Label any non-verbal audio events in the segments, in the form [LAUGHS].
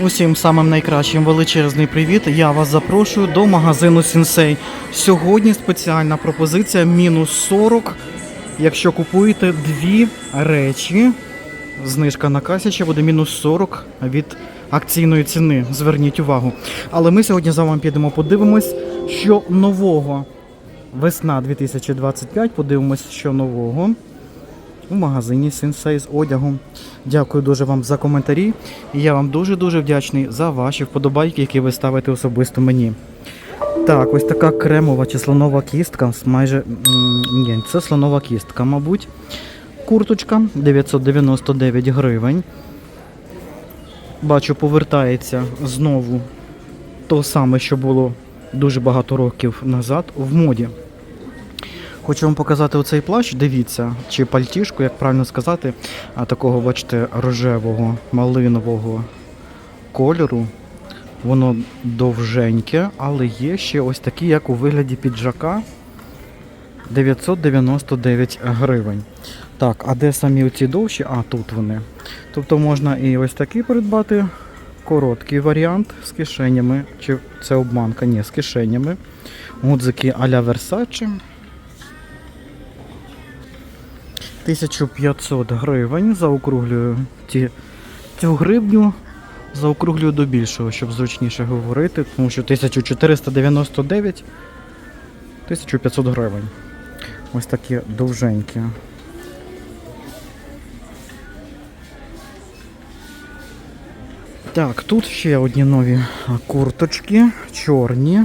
Усім самим найкращим величезний привіт. Я вас запрошую до магазину Сінсей. Сьогодні спеціальна пропозиція мінус 40. Якщо купуєте дві речі, знижка на касі ще буде мінус 40 від акційної ціни. Зверніть увагу. Але ми сьогодні з вами підемо подивимось, що нового. Весна 2025. Подивимось, що нового у магазині Сінсей з одягом. Дякую дуже вам за коментарі. І я вам дуже-дуже вдячний за ваші вподобайки, які ви ставите особисто мені. Так, ось така кремова чи слонова кістка. Майже ні, це слонова кістка, мабуть. Курточка 999 гривень. Бачу, повертається знову то саме, що було дуже багато років назад в моді. Хочу вам показати оцей плащ, дивіться, чи пальтішку, як правильно сказати, такого, бачите, рожевого, малинового кольору. Воно довженьке, але є ще ось такі, як у вигляді піджака. 999 гривень. Так, а де самі оці довші? А, тут вони. Тобто можна і ось такий придбати короткий варіант з кишенями. Чи це обманка? Ні, з кишенями. Гудзики а-ля Versace. 1500 гривень. Заокруглюю ті, цю гривню, заокруглюю до більшого, щоб зручніше говорити, тому що 1499 1500 гривень. Ось такі довженькі. Так, тут ще одні нові курточки, чорні.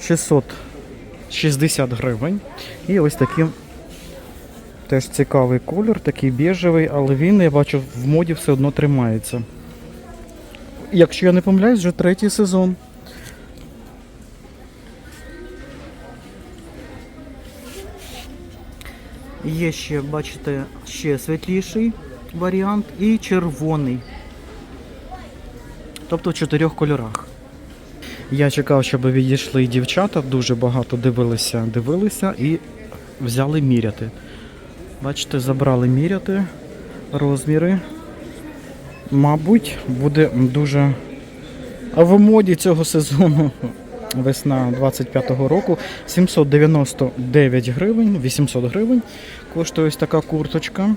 660 гривень. І ось такі Теж цікавий колір, такий біжевий, але він, я бачу, в моді все одно тримається. Якщо я не помиляюсь, вже третій сезон. Є ще, бачите, ще світліший варіант і червоний. Тобто в чотирьох кольорах. Я чекав, щоб відійшли дівчата, дуже багато дивилися, дивилися і взяли міряти. Бачите, забрали міряти розміри. Мабуть, буде дуже в моді цього сезону. Весна 25-го року 799 гривень, 800 гривень коштує ось така курточка.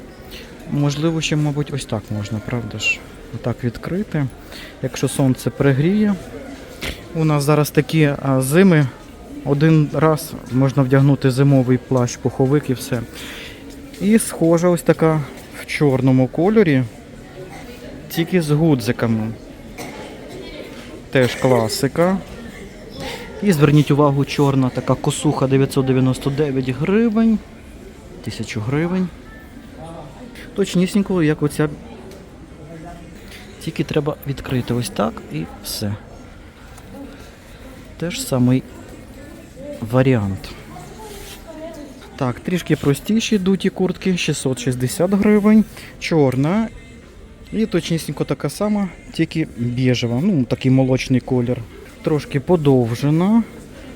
Можливо, ще, мабуть, ось так можна, правда ж? Отак відкрити. Якщо сонце пригріє. У нас зараз такі зими. Один раз можна вдягнути зимовий плащ, пуховик і все. І схожа ось така в чорному кольорі, тільки з гудзиками. Теж класика. І зверніть увагу, чорна така косуха 999 гривень. 1000 гривень. Точнісінько, як оця. Тільки треба відкрити ось так і все. Теж самий варіант. Так, трішки простіші дуті куртки, 660 гривень, чорна. І точнісінько така сама, тільки біжева, ну такий молочний колір. Трошки подовжена.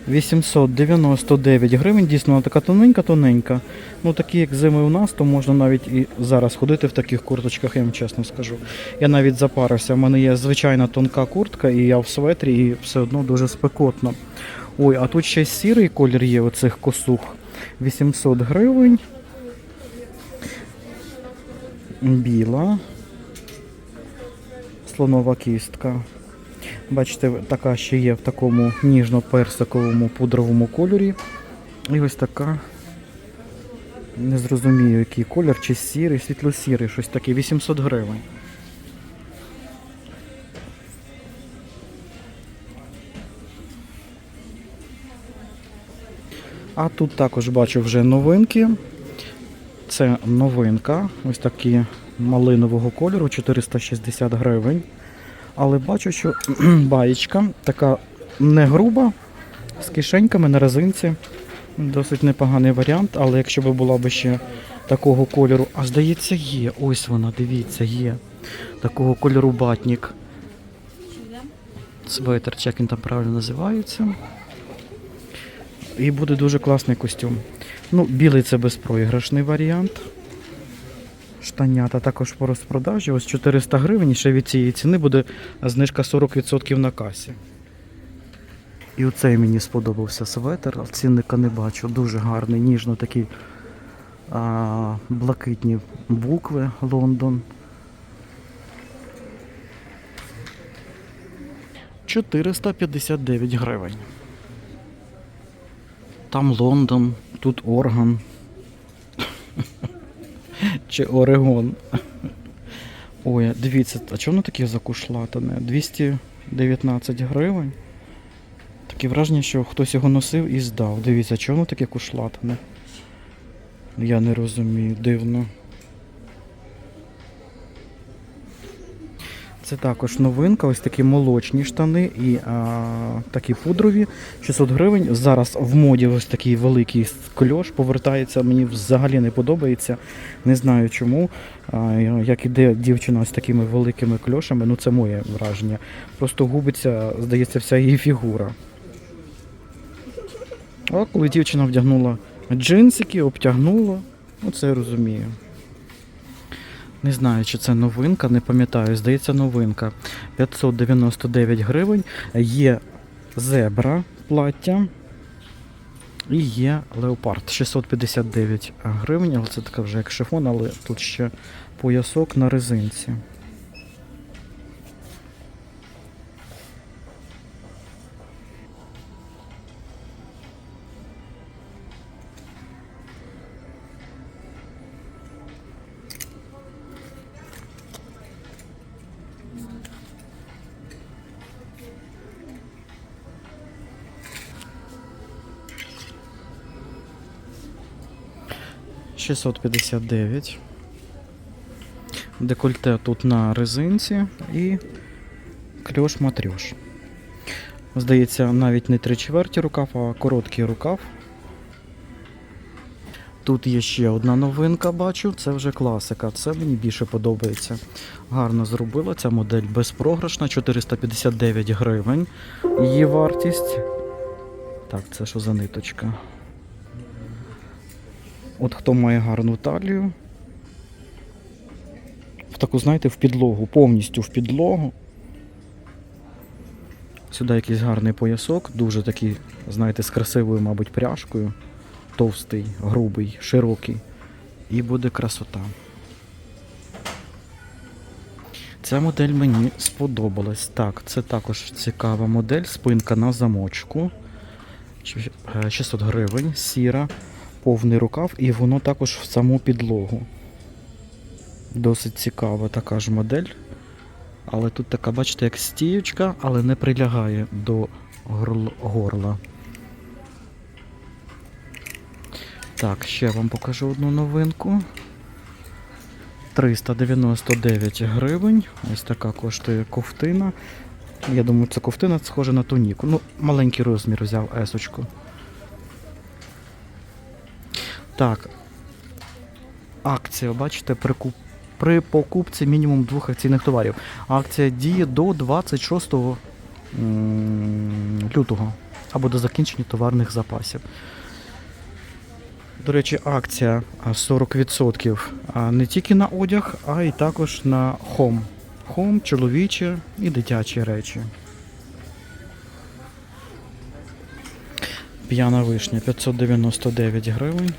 899 гривень, дійсно вона така тоненька-тоненька. Ну такі, як зими у нас, то можна навіть і зараз ходити в таких курточках, я вам чесно скажу. Я навіть запарився. У мене є звичайна тонка куртка, і я в светрі, і все одно дуже спекотно. Ой, а тут ще сірий колір є оцих косух. 800 гривень. Біла. Слонова кістка. Бачите, така ще є в такому ніжно-персиковому пудровому кольорі. І ось така. Не зрозумію, який колір, чи сірий, світло-сірий, щось таке, 800 гривень. А тут також бачу вже новинки. Це новинка, ось такі малинового кольору, 460 гривень. Але бачу, що [CLEARS THROAT] баєчка така не груба, з кишеньками на резинці. Досить непоганий варіант, але якщо б була б ще такого кольору, а здається, є. Ось вона, дивіться, є. Такого кольору батнік. Светер, як він там правильно називається. І буде дуже класний костюм. Ну, білий це безпроіграшний варіант. Штанята також по розпродажі. Ось 400 гривень. Ще від цієї ціни буде знижка 40% на касі. І оцей мені сподобався светр, цінника не бачу. Дуже гарний, ніжно такий а, блакитні букви Лондон. 459 гривень. Там Лондон, тут орган. Чи Орегон. Ой, дивіться, а чому воно таке закушлатане? 219 гривень. Таке враження, що хтось його носив і здав. Дивіться, чому воно таке кушлатане? Я не розумію, дивно. Це також новинка, ось такі молочні штани і а, такі пудрові. 600 гривень. Зараз в моді ось такий великий кльош повертається. Мені взагалі не подобається. Не знаю чому. А, як іде дівчина з такими великими кльошами, ну це моє враження. Просто губиться, здається, вся її фігура. А коли дівчина вдягнула джинсики, обтягнула, ну це я розумію. Не знаю, чи це новинка, не пам'ятаю. Здається, новинка. 599 гривень. Є зебра плаття. І є леопард 659 гривень, але це така вже як шифон, але тут ще поясок на резинці. — 659. Декольте тут на резинці і кльош матрьош. Здається, навіть не три чверті рукав, а короткий рукав. Тут є ще одна новинка, бачу, це вже класика. Це мені більше подобається. Гарно зробила ця модель безпрограшна, 459 гривень. Її вартість. Так, це що за ниточка? От хто має гарну талію. В таку, знаєте, в підлогу, повністю в підлогу. Сюди якийсь гарний поясок, дуже такий, знаєте, з красивою, мабуть, пряжкою. Товстий, грубий, широкий. І буде красота. Ця модель мені сподобалась. Так, це також цікава модель, спинка на замочку. Е, 600 гривень, сіра, повний рукав, і воно також в саму підлогу. Досить цікава така ж модель. Але тут така, бачите, як стіючка, але не прилягає до горл- горла. Так, ще вам покажу одну новинку. 399 гривень. Ось така коштує ковтина. Я думаю, це ковтина схожа на туніку. Ну, маленький розмір взяв есочку. Так. Акція, бачите, при, при покупці мінімум двох акційних товарів. Акція діє до 26 лютого або до закінчення товарних запасів. До речі, акція 40% не тільки на одяг, а й також на хом. Хом, чоловічі і дитячі речі. П'яна вишня 599 гривень.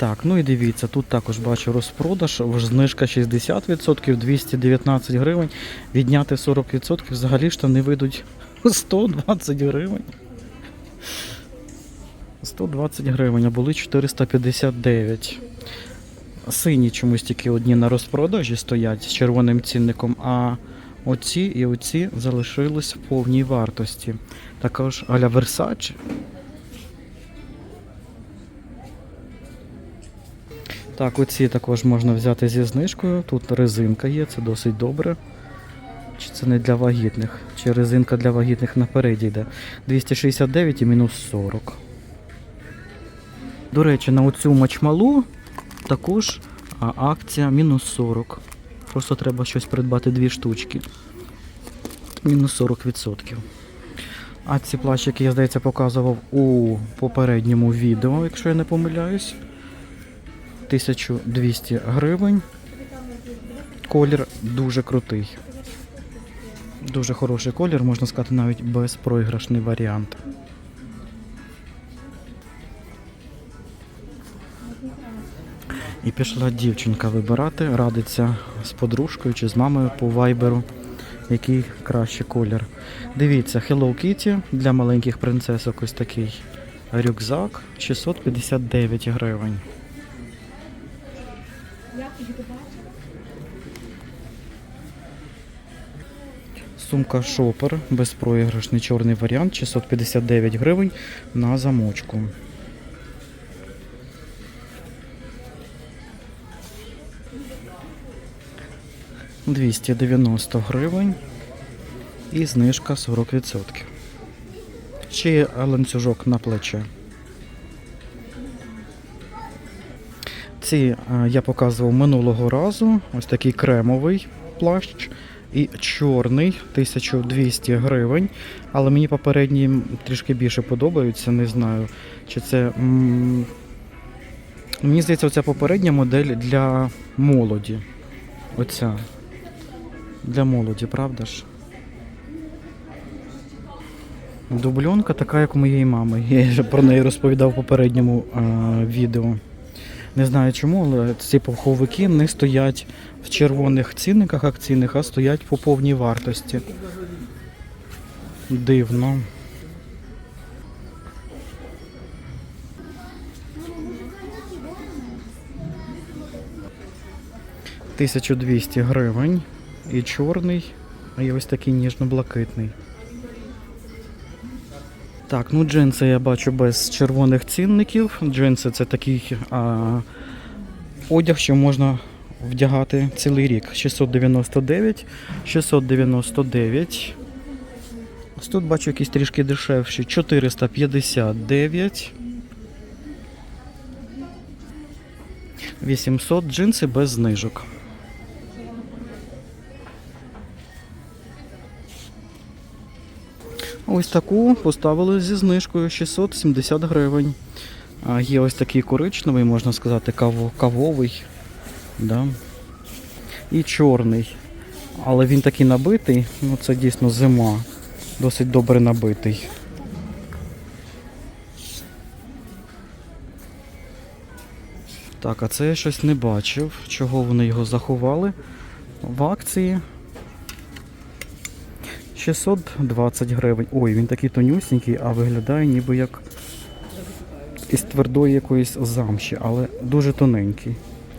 Так, ну і дивіться, тут також бачу розпродаж, знижка 60%, 219 гривень, відняти 40%, взагалі штани вийдуть 120 гривень. 120 гривень, а були 459. Сині чомусь тільки одні на розпродажі стоять з червоним цінником, а оці і оці залишились в повній вартості. Також аля Versace. Так, оці також можна взяти зі знижкою. Тут резинка є, це досить добре. Чи це не для вагітних? Чи резинка для вагітних напереді йде? 269 і мінус 40. До речі, на оцю мачмалу також акція мінус 40. Просто треба щось придбати дві штучки. Мінус 40%. А ці плащики, я здається, показував у попередньому відео, якщо я не помиляюсь. 1200 гривень. Колір дуже крутий. Дуже хороший колір, можна сказати, навіть безпроіграшний варіант. І пішла дівчинка вибирати, радиться з подружкою чи з мамою по вайберу, який кращий колір. Дивіться, Hello Kitty для маленьких принцесок ось такий рюкзак 659 гривень. Сумка Шопер, безпроіграшний чорний варіант, 659 гривень на замочку. Двісті дев'яносто гривень і знижка 40%. Ще ланцюжок на плече. Ці е, я показував минулого разу. Ось такий кремовий плащ і чорний 1200 гривень. Але мені попередні трішки більше подобаються. Не знаю, чи це. Мені здається, оця попередня модель для молоді. Оця. Для молоді, правда ж? Дубльонка така, як у моєї мами. [LAUGHS] Я вже про неї розповідав в попередньому а, відео. Не знаю чому, але ці пуховики не стоять в червоних цінниках акційних, а стоять по повній вартості. Дивно. Тисячу двісті гривень. І чорний, і ось такий ніжно-блакитний. Так, ну джинси я бачу без червоних цінників. Джинси це такий а, одяг, що можна вдягати цілий рік. 699, 699. Ось тут бачу якісь трішки дешевші. 459. 800 джинси без знижок. Ось таку поставили зі знижкою 670 гривень. Є ось такий коричневий, можна сказати, каво, кавовий. Да. І чорний. Але він такий набитий, ну це дійсно зима. Досить добре набитий. Так, а це я щось не бачив, чого вони його заховали в акції. 620 гривень. Ой, він такий тонюсінький, а виглядає ніби як із твердої якоїсь замші, але дуже тоненький.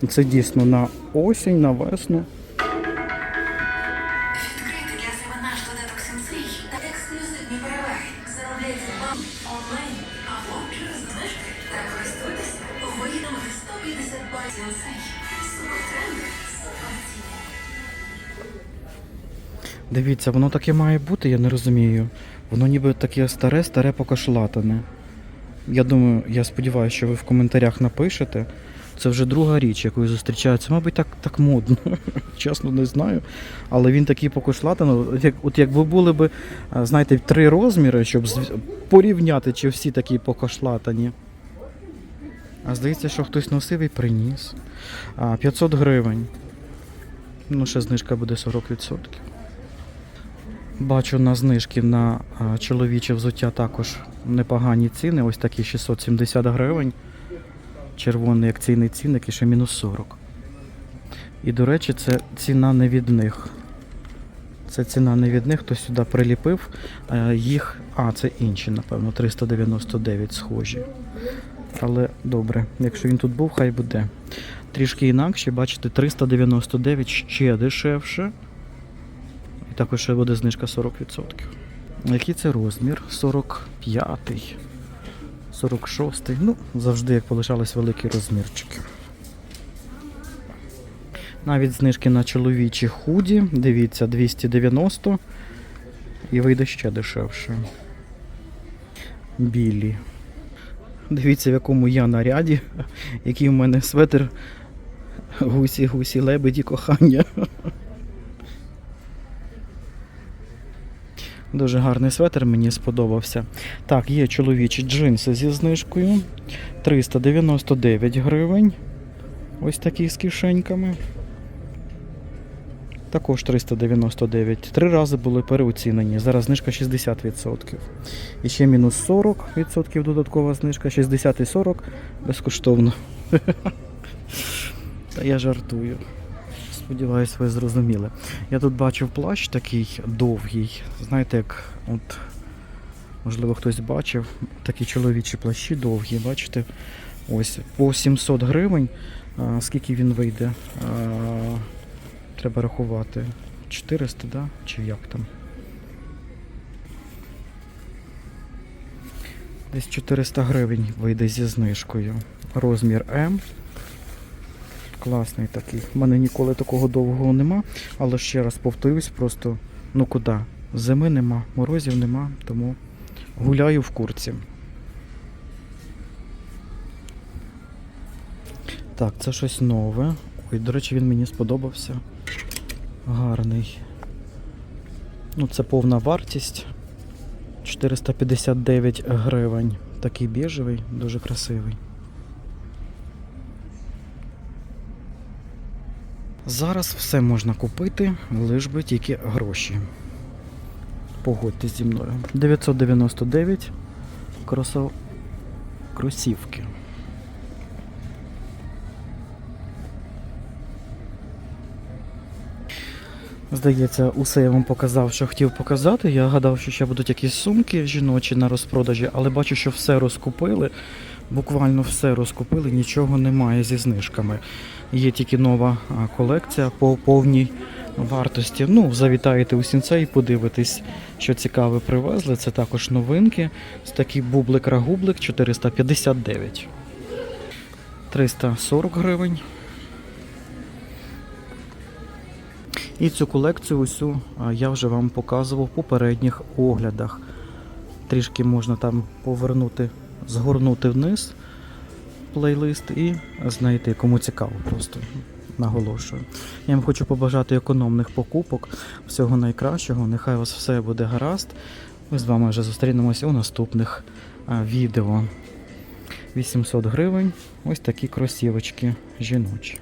Це дійсно на осінь, на весну. Відкрити для себе наш додаток Сенсей та Дивіться, воно таке має бути, я не розумію. Воно ніби таке старе, старе покошлатане. Я думаю, я сподіваюся, що ви в коментарях напишете. Це вже друга річ, якою зустрічаються. Мабуть, так, так модно. [LAUGHS] Чесно не знаю. Але він такий покошлатаний. Як, от якби були б, знаєте, три розміри, щоб порівняти, чи всі такі покошлатані. А здається, що хтось носив і приніс. А, 500 гривень. Ну, ще знижка буде 40%. Бачу на знижки на чоловіче взуття також непогані ціни. Ось такі 670 гривень. Червоний акційний цінник і ще мінус 40. І, до речі, це ціна не від них. Це ціна не від них, хто сюди приліпив. Е, Їх. А, це інші, напевно, 399 схожі. Але добре, якщо він тут був, хай буде. Трішки інакше, бачите, 399 ще дешевше. І також ще буде знижка 40%. Який це розмір? 45-й, 46-й. Ну, завжди, як полишались великі розмірчики. Навіть знижки на чоловічі худі. Дивіться, 290 і вийде ще дешевше. Білі. Дивіться, в якому я наряді, який в мене светр гусі, гусі, лебеді, кохання. Дуже гарний светр, мені сподобався. Так, є чоловічі джинси зі знижкою. 399 гривень. Ось такі з кишеньками. Також 399. Три рази були переоцінені. Зараз знижка 60%. І ще мінус 40% додаткова знижка, 60 і 40 безкоштовно. [LAUGHS] Та я жартую. Сподіваюсь, ви зрозуміли. Я тут бачив плащ такий довгий. Знаєте, як от, можливо, хтось бачив, такі чоловічі плащі довгі, бачите? Ось по 700 гривень. А, скільки він вийде? А, треба рахувати. 400, да? Чи як там? Десь 400 гривень вийде зі знижкою. Розмір М. Класний такий. У мене ніколи такого довгого нема, але ще раз повторюсь, просто ну куди? Зими нема, морозів нема, тому гуляю в курці. Так, це щось нове. Ой, до речі, він мені сподобався. Гарний. Ну, це повна вартість. 459 гривень. Такий біжевий, дуже красивий. Зараз все можна купити, лиш би тільки гроші. Погодьтесь зі мною. 999 кросов... кросівки. Здається, усе я вам показав, що хотів показати. Я гадав, що ще будуть якісь сумки жіночі на розпродажі, але бачу, що все розкупили. Буквально все розкупили, нічого немає зі знижками. Є тільки нова колекція по повній вартості. Ну, завітаєте у сінце і подивитесь, що цікаве привезли. Це також новинки. Ось такий бублик-рагублик 459. 340 гривень. І цю колекцію усю я вже вам показував в попередніх оглядах. Трішки можна там повернути, згорнути вниз плейлист і знайти, кому цікаво, просто наголошую. Я вам хочу побажати економних покупок, всього найкращого. Нехай у вас все буде гаразд. Ми з вами вже зустрінемося у наступних а, відео. 800 гривень. Ось такі кросівочки жіночі.